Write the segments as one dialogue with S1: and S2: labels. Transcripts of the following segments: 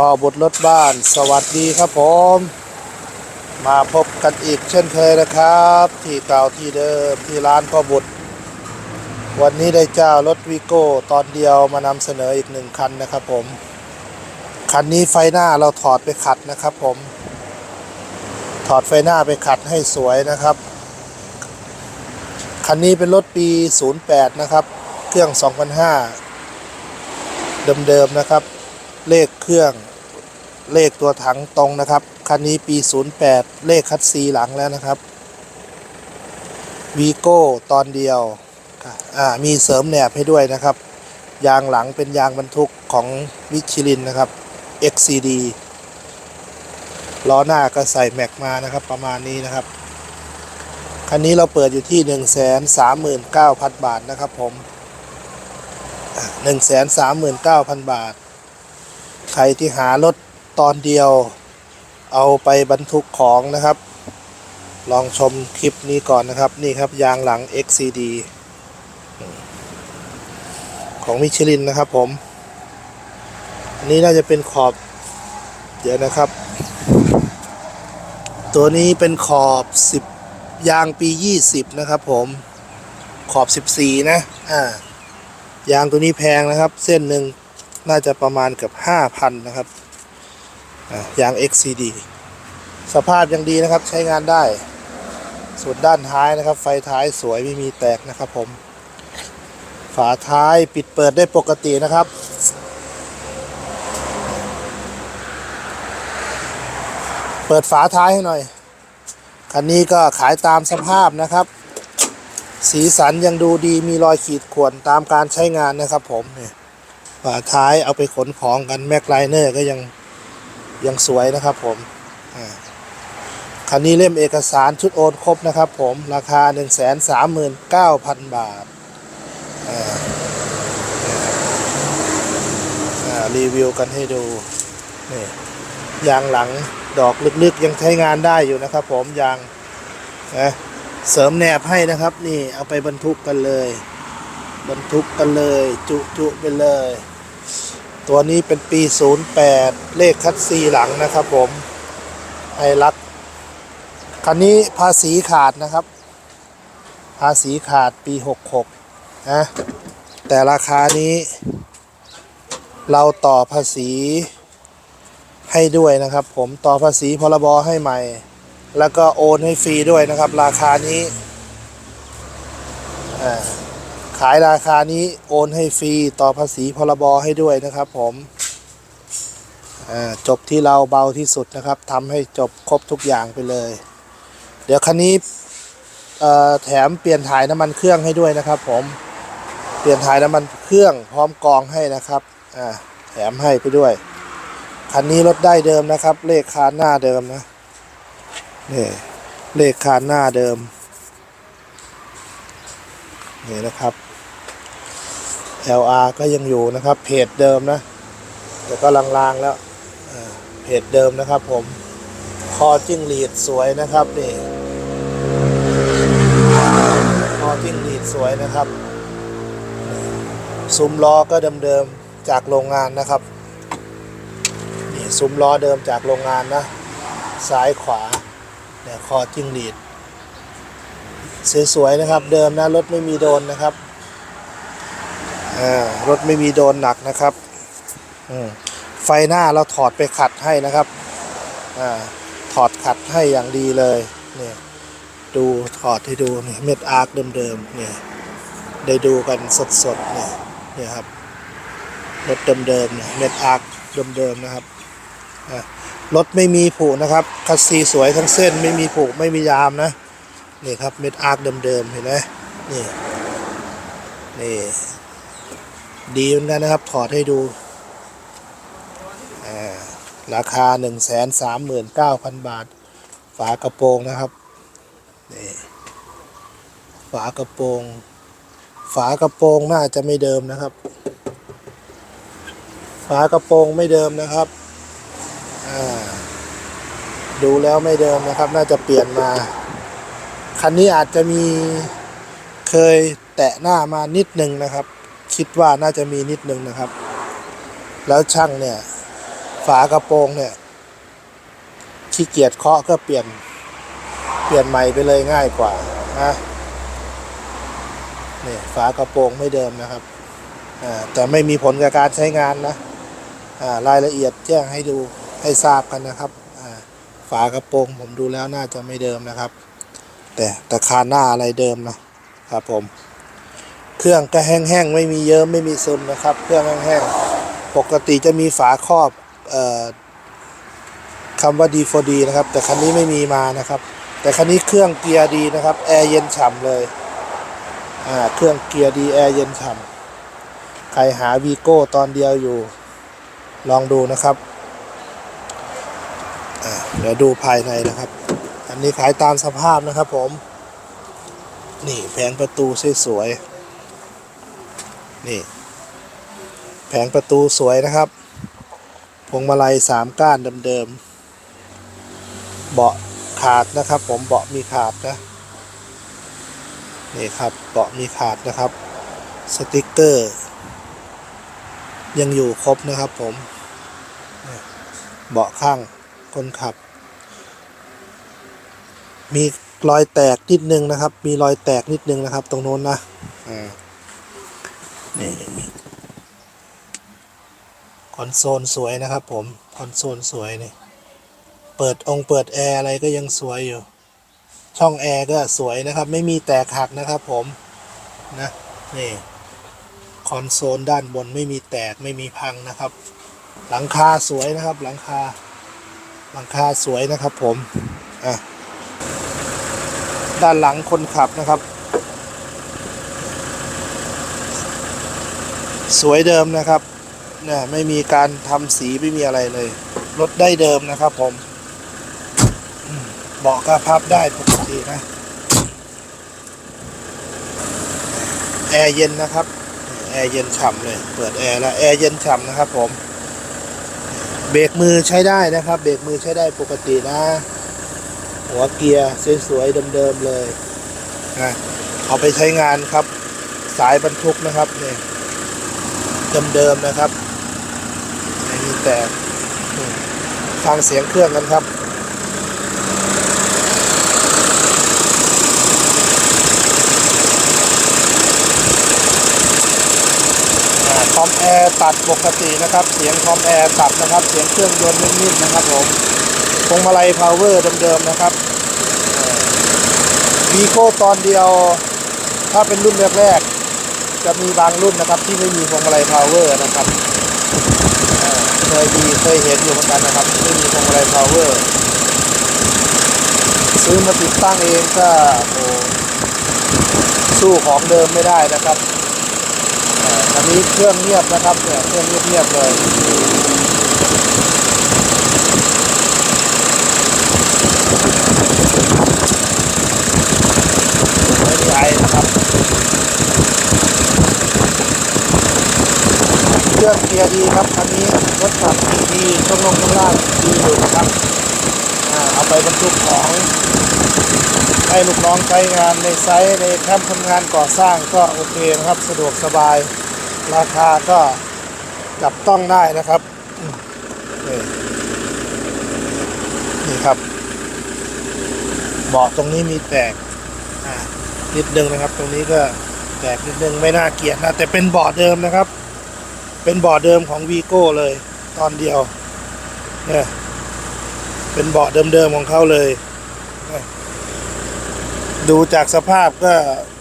S1: พ่อบทรถบ้านสวัสดีครับผม มาพบกันอีกเช่นเคยนะครับ ที่เก่าที่เดิมที่ร้านพ่อบุตร วันนี้ได้เจ้ารถวีโก้ตอนเดียวมานำเสนออีกหนึ่งคันนะครับผม คันนี้ไฟหน้าเราถอดไปขัดนะครับผม ถอดไฟหน้าไปขัดให้สวยนะครับ คันนี้เป็นรถปี 08 นะครับ เครื่อง 2005 เดิมๆนะครับ เลขเครื่องเลขตัวถังตรงนะครับ คันนี้ปี 08 เลขคัดซีหลังแล้วนะครับวีโก้ตอนเดียวอ่ามีเสริมแหนบให้ด้วยนะครับ ยางหลังเป็นยางบรรทุกของวิชิลินนะครับ XCD ล้อหน้าก็ใส่แม็กมานะครับประมาณนี้นะครับ คันนี้เราเปิดอยู่ที่ 1 3 9 0 0 0 บาทนะครับผม 1 3 9 0 0 0 บาท ใครที่หารถตอนเดียว เอาไปบรรทุกของนะครับ ลองชมคลิปนี้ก่อนนะครับ นี่ครับยางหลัง XCD ของมิชลินนะครับผม อันนี้น่าจะเป็นขอบ เดี๋ยวนะครับ ตัวนี้เป็นขอบ 10 ยางปี 20 นะครับผมขอบ 14 นะ อ่า ยางตัวนี้แพงนะครับ เส้นหนึ่ง น่าจะประมาณเกือบ5,000 นะครับยาง XCD สภาพยังดีนะครับใช้งานได้ ส่วนด้านท้ายนะครับ ไฟท้ายสวยไม่มีแตกนะครับผม ฝาท้ายปิดเปิดได้ปกตินะครับ เปิดฝาท้ายให้หน่อย คันนี้ก็ขายตามสภาพนะครับ สีสันยังดูดีมีรอยขีดข่วนตามการใช้งานนะครับผมเนี่ย ฝาท้ายเอาไปขนของกันแม็กไลเนอร์ก็ยังยังสวยนะครับผมคันนี้เล่มเอกสารชุดโอนครบนะครับผมราคา 1 3 9 0 0 0 บาทอ่าอ่ารีวิวกันให้ดูนี่ยางหลังดอกลึกๆยังใช้งานได้อยู่นะครับผมยางนะเสริมแหนบให้นะครับ นี่เอาไปบรรทุกกันเลย บรรทุกกันเลย จุจุไปเลย ตัวนี้เป็นปี 08 เลขคัดซีหลังนะครับผมไฮลักคันนี้ภาษีขาดนะครับ ภาษีขาดปี 66 นะ แต่ราคานี้ เราต่อภาษีให้ด้วยนะครับ ผมต่อภาษีพรบให้ใหม่ แล้วก็โอนให้ฟรีด้วยนะครับ ราคานี้อ่า ขายราคานี้โอนให้ฟรีต่อภาษีพรบให้ด้วยนะครับผมจบที่เราเบาที่สุดนะครับทำให้จบครบทุกอย่างไปเลย เดี๋ยวคันนี้แถมเปลี่ยนถ่ายน้ำมันเครื่องให้ด้วยนะครับ ผมเปลี่ยนถ่ายน้ำมันเครื่องพร้อมกองให้นะครับแถมให้ไปด้วย คันนี้รถได้เดิมนะครับ เลขคานหน้าเดิมนะนี่เลขคานหน้าเดิมนี่นะครับ LR ก็ยังอยู่นะครับเพจเดิมนะ แต่ก็ลางๆแล้วเพจเดิมนะครับผม คอจิ้งหรีดสวยนะครับนี่คอจิ้งหรีดสวยนะครับซุ้มล้อก็เดิมๆจากโรงงานนะครับนี่ซุ้มล้อเดิมจากโรงงานนะ ซ้ายขวาเนี่ยคอจิ้งหรีดสวยๆนะครับ เดิมนะรถไม่มีโดนนะครับ รถไม่มีโดนหนักนะครับไฟหน้าเราถอดไปขัดให้นะครับอถอดขัดให้อย่างดีเลยเนี่ยดูถอดให้ดูนี่เม็ดอาร์คเดิมๆเนี่ยได้ดูกันสดๆเนี่ยเนี่ยครับรถเดิมๆเนี่ยเม็ดอาร์คเดิมๆนะครับรถไม่มีผุนะครับคัสซีสวยทั้งเส้นไม่มีผุไม่มียามนะนี่ครับเม็ดอาร์คเดิมๆเห็นไหมนี่นี่ ดีเหมือนกันนะครับ ถอดให้ดูอ่าราคา 1 3 9 0 0 0 บาท ฝากระโปรงนะครับนี่ฝากระโปรง ฝากระโปรงน่าจะไม่เดิมนะครับ ฝากระโปรงไม่เดิมนะครับดูแล้วไม่เดิมนะครับ น่าจะเปลี่ยนมา คันนี้อาจจะมีเคยแตะหน้ามานิดนึงนะครับ คิดว่าน่าจะมีนิดนึงนะครับ แล้วช่างเนี่ย ฝากระโปรงเนี่ยขี้เกียจเคาะก็เปลี่ยน เปลี่ยนใหม่ไปเลยง่ายกว่านะนี่ฝากระโปรงไม่เดิมนะครับแต่ไม่มีผลกับการใช้งานนะรายละเอียดแจ้งให้ดูให้ทราบกันนะครับฝากระโปรงผมดูแล้วน่าจะไม่เดิมนะครับ แต่แต่คานหน้าอะไรเดิมนะครับผม รื่องก็แห้งๆไม่มีเยิ้มไม่มีซึมนะครับ เครื่องแห้งๆปกติจะมีฝาครอบออคำว่า D4D นะครับ แต่คันนี้ไม่มีมานะครับ แต่คันนี้เครื่องเกียร์ดีนะครับแอร์เย็นฉ่ำเลยอ่าเครื่องเกียร์ดีแอร์เย็นฉ่ำใครหาวีโก้ตอนเดียวอยู่ ลองดูนะครับเดี๋ยวดูภายในนะครับ อันนี้ขายตามสภาพนะครับผม นี่แผงประตูสวยๆ นี่ แผงประตูสวยนะครับ พวงมาลัยสามก้านเดิมๆ เบาะขาดนะครับ ผมเบาะมีขาดนะ นี่ครับเบาะมีขาดนะครับ สติกเกอร์ ยังอยู่ครบนะครับผม เบาะข้างคนขับ มีรอยแตกนิดนึงนะครับ มีรอยแตกนิดนึงนะครับ ตรงโน้นนะ อ่า นี่คอนโซลสวยนะครับผมคอนโซลสวยนี่เปิดองค์เปิดแอร์อะไรก็ยังสวยอยู่ ช่องแอร์ก็สวยนะครับ ไม่มีแตกหักนะครับผมนะนี่คอนโซลด้านบนไม่มีแตกไม่มีพังนะครับ หลังคาสวยนะครับหลังคา หลังคาสวยนะครับผมอะด้านหลังคนขับนะครับ สวยเดิมนะครับเนี่ยไม่มีการทำสีไม่มีอะไรเลย รถได้เดิมนะครับผมอืมเบาะก็พับได้ปกตินะแอร์เย็นนะครับแอร์เย็นฉ่ำเลย เปิดแอร์แล้วแอร์เย็นฉ่ำนะครับผมเบรกมือใช้ได้นะครับเบรกมือใช้ได้ปกตินะ หัวเกียร์สวยๆเดิมๆเลยนะเอาไปใช้งานครับ สายบรรทุกนะครับเนี่ย เดิมๆนะครับไม่มีแตกฟังเสียงเครื่องกันครับคอมแอร์ตัดปกตินะครับ เสียงคอมแอร์ตัดนะครับ เสียงเครื่องยนต์นิ่มๆนะครับผมพวงมาลัยพาวเวอร์เดิมๆนะครับวีโก้ตอนเดียว ถ้าเป็นรุ่นแรกๆ จะมีบางรุ่นนะครับที่ไม่มีพวงมาลัยพาวเวอร์นะครับเคยมีเคยเห็นอยู่เหมือนกันนะครับ ไม่มีพวงมาลัยพาวเวอร์ซื้อมาติดตั้งเองก็โอ้สู้ของเดิมไม่ได้นะครับอันนี้เครื่องเงียบนะครับเนี่ยเครื่องเงียบๆเลยไม่มีไอนะครับ เค รื่องเกียร์ดีครับคันนี้รถขับดีช่วงลงช่วงล่างดีอยู่นะครับเอาไปบรรทุกของให้ลูกน้องใช้งานในไซต์ในแคมป์ทำงานก่อสร้างก็โอเคนะครับสะดวกสบาย ราคาก็จับต้องได้นะครับนี่ครับเบาะตรงนี้มีแตกนิดนึงนะครับ ตรงนี้ก็แตกนิดนึงไม่น่าเกลียดนะแต่เป็นเบาะเดิมนะครับ เป็นเบาะเดิมของวีโก้เลยตอนเดียวเนี่ยเป็นเบาะเดิมๆของเขาเลย ดูจากสภาพก็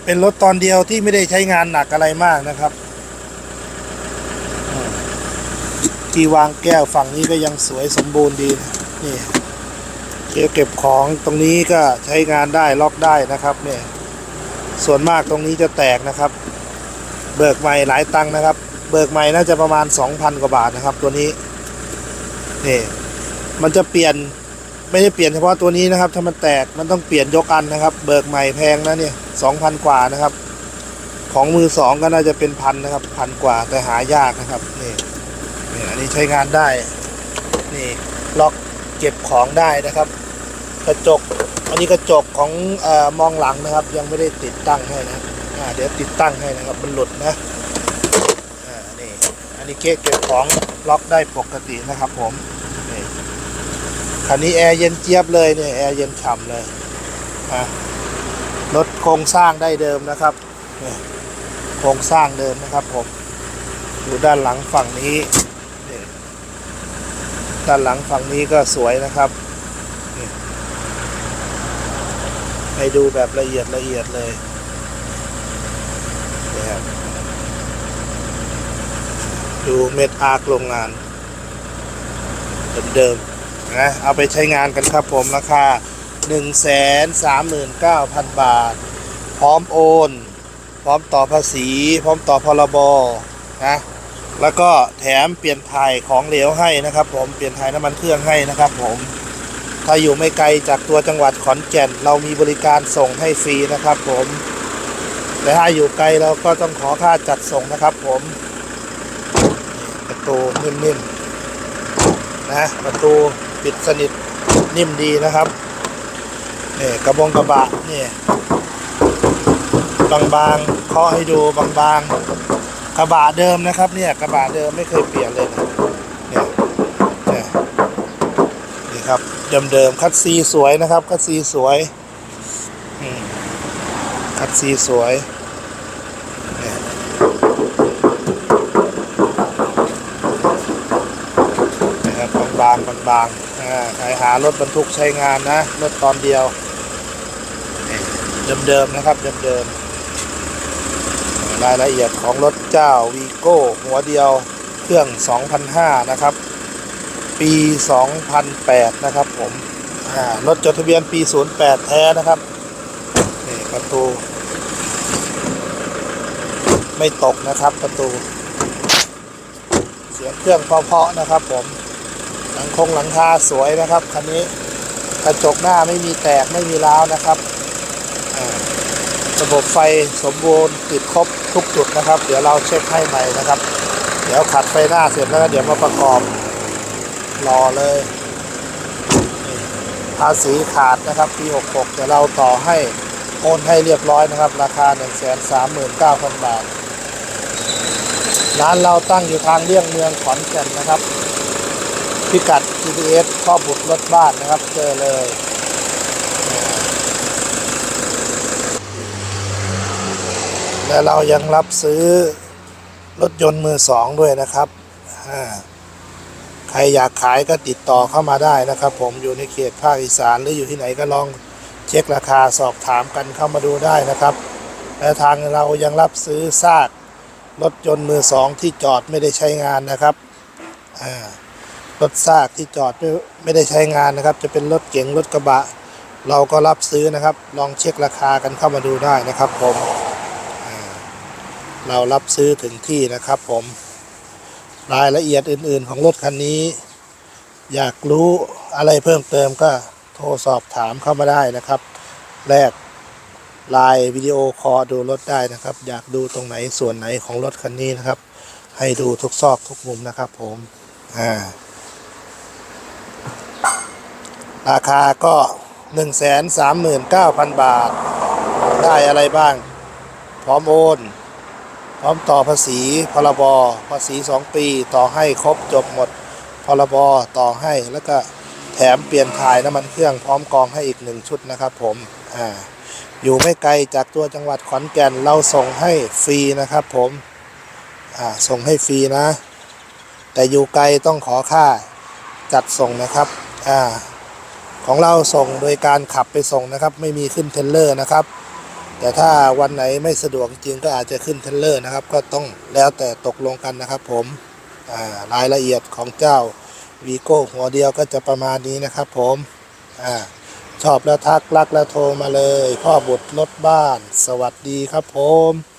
S1: เป็นรถตอนเดียวที่ไม่ได้ใช้งานหนักอะไรมากนะครับ ที่วางแก้วฝั่งนี้ก็ยังสวยสมบูรณ์ดีนะนี่เก็บเก็บของตรงนี้ก็ใช้งานได้ล็อกได้นะครับเนี่ยส่วนมากตรงนี้จะแตกนะครับ เบิกใหม่หลายตังค์นะครับ เบิกใหม่น่าจะประมาณ 2,000 กว่าบาทนะครับ ตัวนี้นี่มันจะเปลี่ยนไม่ได้เปลี่ยนเฉพาะตัวนี้นะครับ ถ้ามันแตกมันต้องเปลี่ยนยกอันนะครับ เบิกใหม่แพงนะเนี่ย2,000กว่านะครับ ของมือสองก็น่าจะเป็นพันนะครับพันกว่าแต่หายากนะครับนี่นี่อันนี้ใช้งานได้นี่ล็อกเก็บของได้นะครับ กระจกอันนี้กระจกของเออมองหลังนะครับ ยังไม่ได้ติดตั้งให้นะเดี๋ยวติดตั้งให้นะครับมันหลุดนะ อ่านี่อันนี้เก๊ะเก็บของล็อกได้ปกตินะครับผมคันนี้แอร์เย็นเจี๊ยบเลยเนี่ยแอร์เย็นฉ่ำเลยอะรถโครงสร้างได้เดิมนะครับนี่โครงสร้างเดิมนะครับผมดูด้านหลังฝั่งนี้นี่ด้านหลังฝั่งนี้ก็สวยนะครับนี่ให้ดูแบบละเอียดละเอียดเลยนี่ครับ ดูเม็ดอาร์คโรงงานเดิมๆนะเอาไปใช้งานกันครับผมราคา 139,000 บาท พร้อมโอน พร้อมต่อภาษี พร้อมต่อพรบนะแล้วก็แถมเปลี่ยนถ่ายของเหลวให้นะครับผมเปลี่ยนถ่ายน้ำมันเครื่องให้นะครับผมถ้าอยู่ไม่ไกลจากตัวจังหวัดขอนแก่น เรามีบริการส่งให้ฟรีนะครับผมแต่ถ้าอยู่ไกลเราก็ต้องขอค่าจัดส่งนะครับผม ตูนิ่มๆนะประตูปิดสนิทนิ่มดีนะครับนี่กระบงกระบะนี่บางๆเคาะให้ดูบางๆกระบะเดิมนะครับเนี่ยกระบะเดิมไม่เคยเปลี่ยนเลยนะเนี่ยเนี่ยนี่ครับเดิมๆคัดซีสวยนะครับ คัดซีสวยคัดซีสวย นะครับ บางๆบางๆอ่าใครหารถบรรทุกใช้งานนะรถตอนเดียว เดิมๆนะครับเดิมๆรายละเอียดของรถเจ้าวีโก้หัวเดียวเครื่อง2,500นะครับ ปี 2008 นะครับผมรถจดทะเบียนปี 08 แท้นะครับนี่ประตู ไม่ตกนะครับประตู เสียงเครื่องเพาะๆนะครับผม หลังคงหลังคาสวยนะครับคันนี้กระจกหน้าไม่มีแตกไม่มีร้าวนะครับระบบไฟสมบูรณ์ติดครบทุกจุดนะครับ เดี๋ยวเราเช็คให้ใหม่นะครับ เดี๋ยวขัดไฟหน้าเสร็จแล้วก็เดี๋ยวมาประกอบรอเลยภาษีขาดนะครับปี66เดี๋ยวเราต่อให้โอนให้เรียบร้อยนะครับ ราคา 139,000 บาท ร้านเราตั้งอยู่ทางเลี่ยงเมืองขอนแก่นนะครับ พิกัด GPS ข้อบุตรรถบ้านนะครับ เจอเลย และเรายังรับซื้อรถยนต์มือสองด้วยนะครับ ใครอยากขายก็ติดต่อเข้ามาได้นะครับ ผมอยู่ในเขตภาคอีสานหรืออยู่ที่ไหนก็ลองเช็คราคาสอบถามกันเข้ามาดูได้นะครับ และทางเรายังรับซื้อซากรถยนต์มือสองที่จอดไม่ได้ใช้งานนะครับ อ่า รถซากที่จอดไม่ไม่ได้ใช้งานนะครับ จะเป็นรถเก๋งรถกระบะ เราก็รับซื้อนะครับ ลองเช็คราคากันเข้ามาดูได้นะครับ ผมเรารับซื้อถึงที่นะครับ ผมรายละเอียดอื่น ๆ ของรถคันนี้ อยากรู้อะไรเพิ่มเติมก็โทรสอบถามเข้ามาได้นะครับ แรกไลน์วิดีโอคอลดูรถได้นะครับ อยากดูตรงไหนส่วนไหนของรถคันนี้นะครับ ให้ดูทุกซอกทุกมุมนะครับ ผมอ่า ราคาก็ 139,000 บาท ได้อะไรบ้าง พร้อมโอน พร้อมต่อภาษีพรบภาษี 2 ปี ต่อให้ครบจบหมดพรบต่อให้แล้วก็แถมเปลี่ยนถ่ายน้ำมันเครื่องพร้อมกองให้อีกหนึ่งชุดนะครับผมอ่าอยู่ไม่ไกลจากตัวจังหวัดขอนแก่นเราส่งให้ฟรีนะครับผมอ่าส่งให้ฟรีนะ แต่อยู่ไกลต้องขอค่าจัดส่งนะครับอ่า ของเราส่งโดยการขับไปส่งนะครับ ไม่มีขึ้นเทรลเลอร์นะครับ แต่ถ้าวันไหนไม่สะดวกจริงก็อาจจะขึ้นเทรลเลอร์นะครับ ก็ต้องแล้วแต่ตกลงกันนะครับ ผมรายละเอียดของเจ้าวีโก้หัวเดียวก็จะประมาณนี้นะครับ ผมอชอบแล้วทักรักแล้วโทรมาเลย พ่อบุตรรถบ้าน สวัสดีครับผม